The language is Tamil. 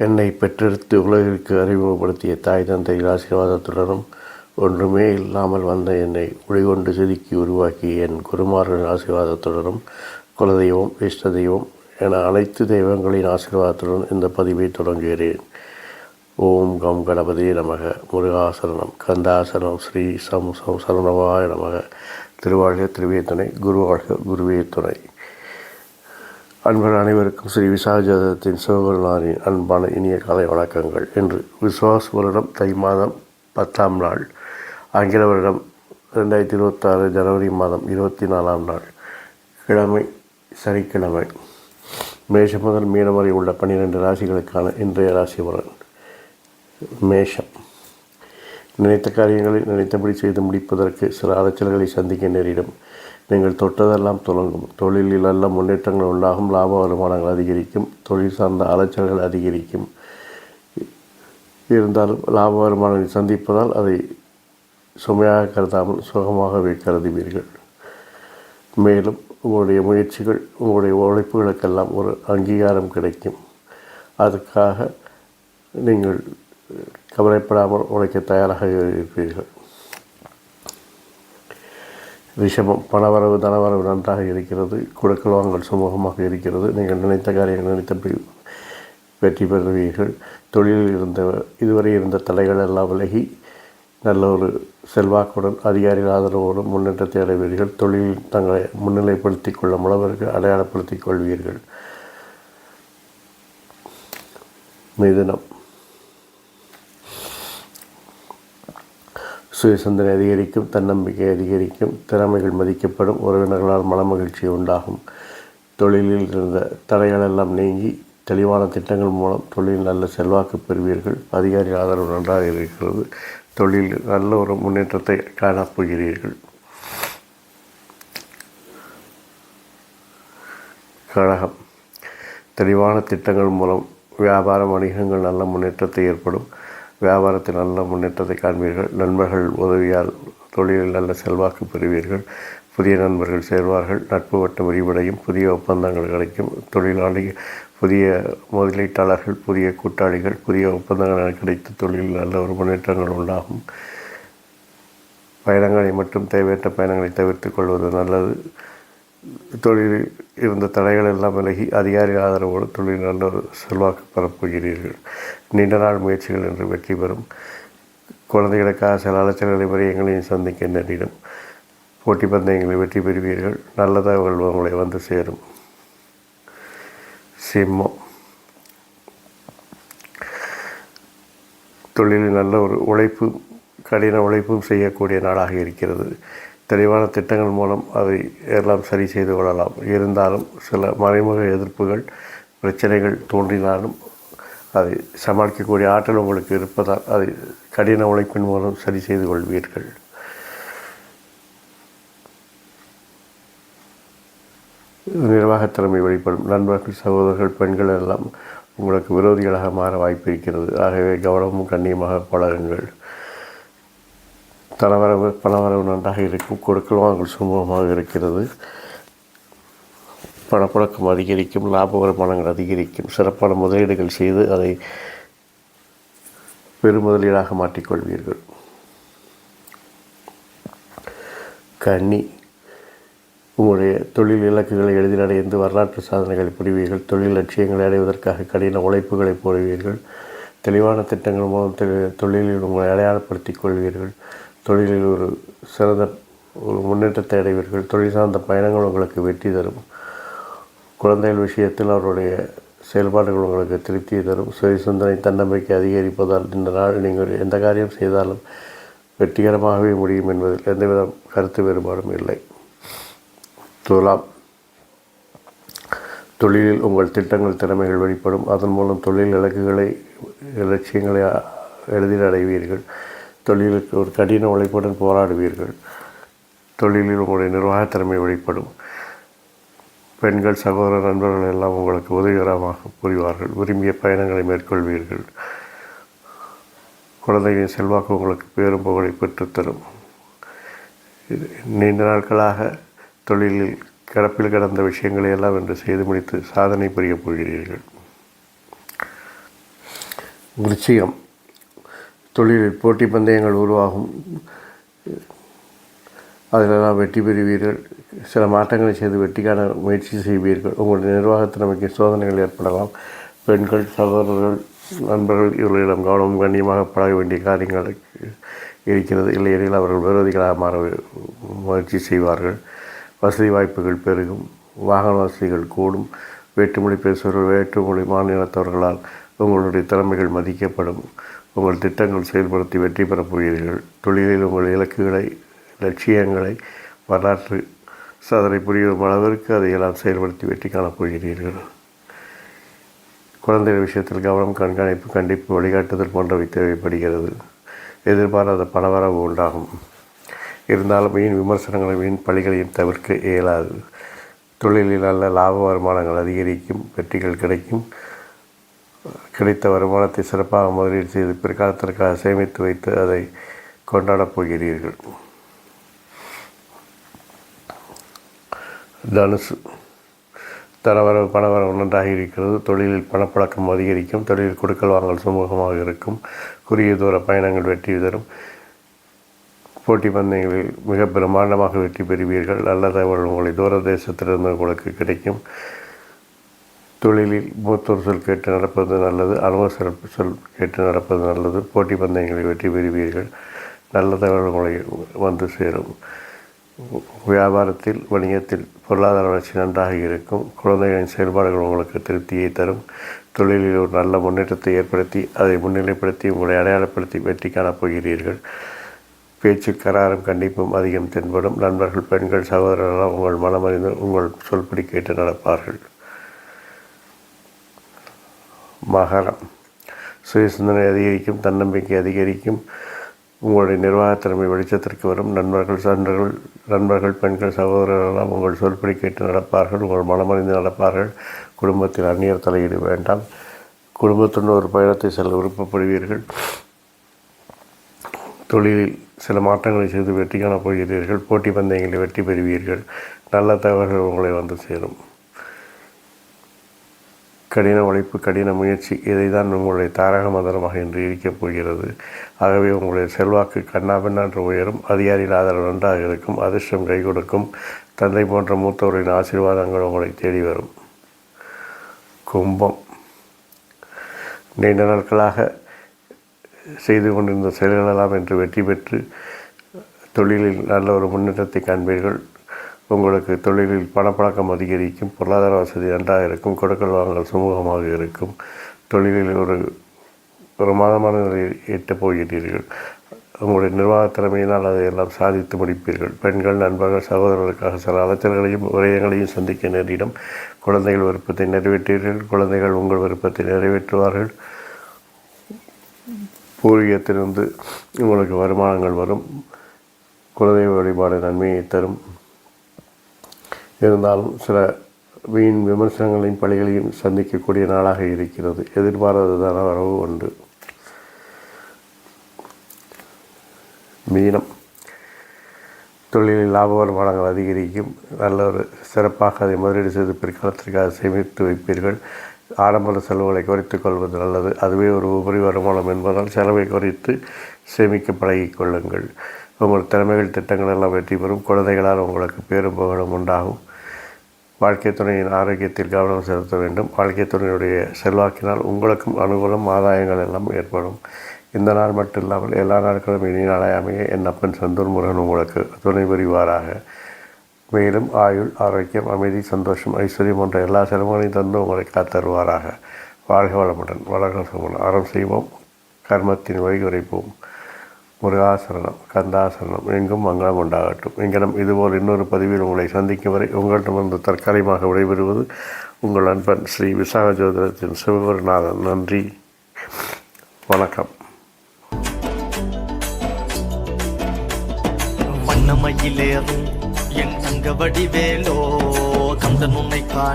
என்னை பெற்றெடுத்து உலகிற்கு அறிமுகப்படுத்திய தாய் தந்தை ஆசீர்வாதத்துடனும் ஒன்றுமே இல்லாமல் வந்த என்னை குடிகொண்டு செதுக்கி உருவாக்கிய என் குருமார்களின் ஆசீர்வாதத்துடனும் குலதெய்வம் இஷ்ட தெய்வம் என அனைத்து தெய்வங்களின் ஆசீர்வாதத்துடன் இந்த பதிவை தொடங்குகிறேன். ஓம் கம் கணபதி நமக. முருகாசரணம். கந்தாசனம் ஸ்ரீ சம் சம் சரணவாய நமக. திருவாழ்க திருவேத்துணை. குருவாழ்க குருவே துணை அன்பர் அனைவருக்கும் ஸ்ரீ விசாஜதத்தின் சிவபெருமானின் அன்பான இனிய காலை வணக்கங்கள். என்று விஸ்வாஸ் வருடம் தை மாதம் பத்தாம் நாள். ஆங்கில வருடம் ரெண்டாயிரத்தி இருபத்தாறு ஜனவரி மாதம் இருபத்தி நாலாம் நாள். கிழமை சனிக்கிழமை. மேஷம் முதல் மீனம் வரை உள்ள பன்னிரெண்டு ராசிகளுக்கான இன்றைய ராசி பலன். மேஷம். நினைத்த காரியங்களை நினைத்தபடி செய்து முடிப்பதற்கு சில அலைச்சல்களை சந்திக்க நேரிடும். நீங்கள் தொட்டதெல்லாம் தொடங்கும் தொழிலில் நல்ல முன்னேற்றங்கள் உண்டாகும். லாப வருமானங்கள் அதிகரிக்கும். தொழில் சார்ந்த அலைச்சல்கள் அதிகரிக்கும். இருந்தாலும் லாப வருமானங்களை சந்திப்பதால் அதை சுமையாக கருதாமல் சுகமாகவே கருதுவீர்கள் மேலும் உங்களுடைய முயற்சிகள் உங்களுடைய உழைப்புகளுக்கெல்லாம் ஒரு அங்கீகாரம் கிடைக்கும். அதுக்காக நீங்கள் கவலைப்படாமல் உழைக்க தயாராக இருப்பீர்கள். ரிஷபம் பணவரவு தனவரவு நன்றாக இருக்கிறது. கொடுக்கல் வாங்கல் சுமூகமாக இருக்கிறது. நீங்கள் நினைத்த காரியங்கள் நினைத்தபடி வெற்றி பெறுவீர்கள். தொழிலில் இருந்த இதுவரை இருந்த தடைகள் எல்லாம் விலகி நல்ல ஒரு செல்வாக்குடன் அதிகாரிகள் ஆதரவோடு முன்னேற்றத்தை அடைவீர்கள் தொழிலில் தங்களை முன்னிலைப்படுத்திக் கொள்ளும் அளவிற்கு அடையாளப்படுத்திக் கொள்வீர்கள். மிதுனம். சுயசந்தனை அதிகரிக்கும் தன்னம்பிக்கை அதிகரிக்கும் திறமைகள் மதிக்கப்படும் உறவினர்களால் மனமகிழ்ச்சி உண்டாகும். தொழிலில் இருந்த தடைகள் எல்லாம் நீங்கி தெளிவான திட்டங்கள் மூலம் தொழில் நல்ல செல்வாக்கு பெறுவீர்கள். அதிகாரி ஆதரவு நன்றாக இருக்கிறது. தொழிலில் நல்ல ஒரு முன்னேற்றத்தை காணப்போகிறீர்கள் கழகம். தெளிவான திட்டங்கள் மூலம் வியாபார வணிகங்கள் நல்ல முன்னேற்றத்தை ஏற்படும். வியாபாரத்தில் நல்ல முன்னேற்றத்தை காண்பீர்கள். நண்பர்கள் உதவியால் தொழிலில் நல்ல செல்வாக்கு பெறுவீர்கள். புதிய நண்பர்கள் சேர்வார்கள் நட்பு வட்டம் விரிவடையும் புதிய ஒப்பந்தங்கள் கிடைக்கும் தொழிலாளி புதிய முதலீட்டாளர்கள் புதிய கூட்டாளிகள் புதிய ஒப்பந்தங்கள் கிடைத்து தொழிலில் நல்ல ஒரு முன்னேற்றங்கள் உண்டாகும். பயணங்களை மட்டும் தேவையற்ற பயணங்களை தவிர்த்து கொள்வது நல்லது. தொழிலில் இருந்த தடைகள் எல்லாம் விலகி அதிகாரி ஆதரவோடு தொழில் நல்ல ஒரு செல்வாக்கு பெறப்போகிறீர்கள் நீண்ட நாள் முயற்சிகள் என்று வெற்றி பெறும். குழந்தைகளுக்காக சில அலைச்சல்களை எங்களையும் சந்திக்க நேரிடும். போட்டி பந்தயங்களில் வெற்றி பெறுவீர்கள். நல்ல தகவல்கள் உங்களை வந்து சேரும். சிம்மம். தொழிலில் நல்ல ஒரு உழைப்பு கடின உழைப்பும் செய்யக்கூடிய நாளாக இருக்கிறது. தெளிவான திட்டங்கள் மூலம் அதை எல்லாம் சரி செய்து கொள்ளலாம். இருந்தாலும் சில மறைமுக எதிர்ப்புகள் பிரச்சனைகள் தோன்றினாலும் அதை சமாளிக்கக்கூடிய ஆற்றல் உங்களுக்கு இருப்பதால் அதை கடின உழைப்பின் மூலம் சரி செய்து கொள்வீர்கள். நிர்வாகத்திறமை வெளிப்படும். நண்பர்கள் சகோதரர்கள் பெண்கள் எல்லாம் உங்களுக்கு விரோதிகளாக மாற வாய்ப்பு இருக்கிறது. ஆகவே கவனமும் கண்ணியமாக பழகுங்கள். தனவரவு பணவரவு நன்றாக இருக்கும். கொடுக்கல் வாங்கல் சுமூகமாக இருக்கிறது. பணப்புழக்கம் அதிகரிக்கும். லாப வருமானங்கள் அதிகரிக்கும். சிறப்பான முதலீடுகள் செய்து அதை பெருமுதலீடாக மாற்றிக்கொள்வீர்கள். கன்னி உங்களுடைய தொழில் இலக்குகளை எளிதில் அடைந்து வரலாற்று சாதனைகளை புரிவீர்கள். தொழில் லட்சியங்களை அடைவதற்காக கடின உழைப்புகளை போடுவீர்கள். தெளிவான திட்டங்கள் மூலம் தொழிலில் உங்களை அடையாளப்படுத்திக் கொள்வீர்கள். தொழிலில் ஒரு சிறந்த ஒரு முன்னேற்றத்தை அடைவீர்கள். தொழில் சார்ந்த பயணங்கள் உங்களுக்கு வெற்றி தரும். குழந்தைகள் விஷயத்தில் அவருடைய செயல்பாடுகள் உங்களுக்கு திருப்தியை தரும். சுய சிந்தனை தன்னம்பிக்கை அதிகரிப்பதால் இந்த நாள் நீங்கள் எந்த காரியம் செய்தாலும் வெற்றிகரமாகவே முடியும் என்பதில் எந்தவித கருத்து வேறுபாடும் இல்லை. துலாம் தொழிலில் உங்கள் திட்டங்கள் திறமைகள் வெளிப்படும். அதன் மூலம் தொழில் இலக்குகளை லட்சியங்களை எளிதில் அடைவீர்கள். தொழிலுக்கு ஒரு கடின உழைப்புடன் போராடுவீர்கள். தொழிலில் உங்களுடைய நிர்வாகத் திறமை வெளிப்படும். பெண்கள் சகோதர நண்பர்கள் எல்லாம் உங்களுக்கு உதவிகரமாக புரிவார்கள். விரும்பிய பயணங்களை மேற்கொள்வீர்கள். குழந்தைகளின் செல்வாக்கு உங்களுக்கு பேரும் புகழை பெற்றுத்தரும். இது நீண்ட நாட்களாக தொழிலில் கிடப்பில் கிடந்த விஷயங்களை எல்லாம் என்று செய்து முடித்து சாதனை புரியப் போகிறீர்கள். நிச்சயம் தொழிலில் போட்டி பந்தயங்கள் உருவாகும். அதிலெல்லாம் வெற்றி பெறுவீர்கள். சில மாற்றங்களை செய்து வெற்றிக்கான முயற்சி செய்வீர்கள். உங்களுடைய நிர்வாகத்திறமைக்கு சோதனைகள் ஏற்படலாம். பெண்கள் சகோதரர்கள் நண்பர்கள் இவர்களிடம் கவனம் கண்ணியமாக பழக வேண்டிய காரியங்கள் இருக்கிறது. இல்லையெனில் அவர்கள் விரோதிகளாக மாற முயற்சி செய்வார்கள். வசதி வாய்ப்புகள் பெருகும். வாகன வசதிகள் கூடும். வேற்றுமொழி பேசுபவர்கள் வேற்றுமொழி மாநிலத்தவர்களால் உங்களுடைய திறமைகள் மதிக்கப்படும். உங்கள் திட்டங்கள் செயல்படுத்தி வெற்றி பெறப் போகிறீர்கள். தொழிலில் உங்கள் இலக்குகளை லட்சியங்களை வரலாற்று சாதனை புரியும் அளவிற்கு அதையெல்லாம் செயல்படுத்தி வெற்றி காணப்போகிறீர்கள் குழந்தைகள் விஷயத்தில் கவனம் கண்காணிப்பு கண்டிப்பு வழிகாட்டுதல் போன்றவை தேவைப்படுகிறது. எதிர்பாராத பணவரவு உண்டாகும். இருந்தாலும் வீண் விமர்சனங்களை வீண் பழிகளையும் தவிர்க்க இயலாது? தொழிலில் நல்ல லாப வருமானங்கள் அதிகரிக்கும் வெற்றிகள் கிடைக்கும். கிடைத்த வருமானத்தை சிறப்பாக முதலீடு செய்து பிற்காலத்திற்காக சேமித்து வைத்து அதை கொண்டாடப் போகிறீர்கள். தனுசு. தனவரவு பணவரவு நன்றாக இருக்கிறது. தொழிலில் பணப்பழக்கம் அதிகரிக்கும். தொழிலில் கொடுக்கல் வாங்கல் சுமூகமாக இருக்கும். குறுகிய தூர பயணங்கள் வெற்றி தரும். போட்டி பந்தயங்களில் மிக பிரம்மாண்டமாக வெற்றி பெறுவீர்கள். நல்ல தகவல் உங்களை தூர தேசத்திலிருந்து உங்களுக்கு கிடைக்கும். தொழிலில் மூத்தோர் சொல் கேட்டு நடப்பது நல்லது. அனுபவ சொல் சொல் கேட்டு நடப்பது நல்லது. போட்டி பந்தயங்களில் வெற்றி பெறுவீர்கள். நல்ல தகவல் உங்களை வந்து சேரும். வியாபாரத்தில் வணிகத்தில் பொருளாதார வளர்ச்சி நன்றாக இருக்கும். குழந்தைகளின் செயல்பாடுகள் உங்களுக்கு திருப்தியை தரும். தொழிலில் ஒரு நல்ல முன்னேற்றத்தை ஏற்படுத்தி அதை முன்னிலைப்படுத்தி உங்களை அடையாளப்படுத்தி வெற்றி காணப் போகிறீர்கள் பேச்சு கராரும் கண்டிப்பும் அதிகம் தென்படும். நண்பர்கள் பெண்கள் சகோதரர்கள் உங்கள் மனமறிந்து உங்கள் சொல்படி கேட்டு நடப்பார்கள். மகரம். சுய சிந்தனை அதிகரிக்கும் தன்னம்பிக்கை அதிகரிக்கும். உங்களுடைய நிர்வாகத்திறமை வெளிச்சத்திற்கு வரும். நண்பர்கள் நண்பர்கள் நண்பர்கள் பெண்கள் சகோதரர்களெல்லாம் உங்கள் சொல்படி கேட்டு நடப்பார்கள். உங்கள் மனமறிந்து நடப்பார்கள். குடும்பத்தில் அந்நியர் தலையீடு வேண்டாம். குடும்பத்துடன் ஒரு பயணத்தை செல்ல விருப்பப்படுவீர்கள். தொழிலில் சில மாற்றங்களை செய்து வெற்றி காணப் போகிறீர்கள் போட்டி பந்தயங்களில் வெற்றி பெறுவீர்கள். நல்ல தகவல்கள் உங்களை வந்து சேரும். கடின உழைப்பு கடின முயற்சி இதை தான் உங்களுடைய தாரக மந்திரமாக இன்று இருக்கப் போகிறது. ஆகவே உங்களுடைய செல்வாக்கு கண்ணாபின்னான்று உயரும். அதிகாரியில் ஆதரவு நன்றாக இருக்கும். அதிர்ஷ்டம் கை கொடுக்கும். தந்தை போன்ற மூத்தவரின் ஆசீர்வாதங்கள் உங்களை தேடி வரும். கும்பம். நீண்ட நாட்களாக செய்து கொண்டிருந்த செயல்களெல்லாம் என்று வெற்றி பெற்று தொழிலில் நல்ல ஒரு முன்னேற்றத்தை காண்பீர்கள். உங்களுக்கு தொழிலில் பணப்பழக்கம் அதிகரிக்கும் பொருளாதார வசதி நன்றாக இருக்கும் கொடுக்கல் வாங்கல் சுமூகமாக இருக்கும் தொழிலில் ஒரு ஒரு மாதமான நிலையில் எட்டப் போகிறீர்கள். உங்களுடைய நிர்வாகத் திறமையினால் அதை எல்லாம் சாதித்து முடிப்பீர்கள். பெண்கள் நண்பர்கள் சகோதரர்களுக்காக சில அலைச்சல்களையும் விரயங்களையும் சந்திக்க நேரிடும். குழந்தைகள் விருப்பத்தை நிறைவேற்றீர்கள் குழந்தைகள் உங்கள் விருப்பத்தை நிறைவேற்றுவார்கள். பூர்வீகத்திலிருந்து உங்களுக்கு வருமானங்கள் வரும். குலதெய்வ வழிபாடு நன்மையை தரும். இருந்தாலும் சில வீண் விமர்சனங்களையும் பழிகளையும் சந்திக்கக்கூடிய நாளாக இருக்கிறது. எதிர்பாராததான வரவு உண்டு மீனம். தொழிலில் லாப வருமானங்கள் அதிகரிக்கும். நல்ல ஒரு சிறப்பாக அதை முதலீடு செய்து பிற்காலத்திற்காக சேமித்து வைப்பீர்கள். ஆடம்பர செலவுகளை குறைத்து கொள்வது நல்லது. அதுவே ஒரு உபரி வருமானம் என்பதால் செலவை குறைத்து சேமிக்க பழகிக் கொள்ளுங்கள். உங்கள் திறமைகள் திட்டங்கள் எல்லாம் வெற்றி பெறும். குழந்தைகளால் உங்களுக்கு பேரும் புகழும் உண்டாகும். வாழ்க்கை துணையின் ஆரோக்கியத்தில் கவனம் செலுத்த வேண்டும். வாழ்க்கை துணையுடைய செல்வாக்கினால் உங்களுக்கும் அனுகூலம் ஆதாயங்கள் எல்லாம் ஏற்படும். இந்த நாள் மட்டும் இல்லாமல் எல்லா நாட்களும் இனி நாளாயாமையே அமைய என் அப்பன் செந்தூர் முருகன் உங்களுக்கு துணை புரிவாராக. மேலும் ஆயுள் ஆரோக்கியம் அமைதி சந்தோஷம் ஐஸ்வர்யம் போன்ற எல்லா செலவுகளையும் தந்து உங்களை காத்தருவாராக. வாழ்க வளமுடன். வளர்க சுமன் அறம் செய்வோம். கர்மத்தின் வழி குறைப்போம் முருகாசரணம் கந்தாசரணம் எங்கும் மங்களம் உண்டாகட்டும். எங்கிடம் இதுபோல் இன்னொரு பதிவில் உங்களை சந்திக்கும் வரை உங்களிடமிருந்து தற்காலிகமாக விடைபெறுவது உங்கள் நண்பன் ஸ்ரீ விசாக ஜோதிடத்தின் சிவகுருநாதன் நன்றி. வணக்கம். வண்ணமயிலேறும் என் தங்க வடிவேலோ கந்தன் உன்னை காண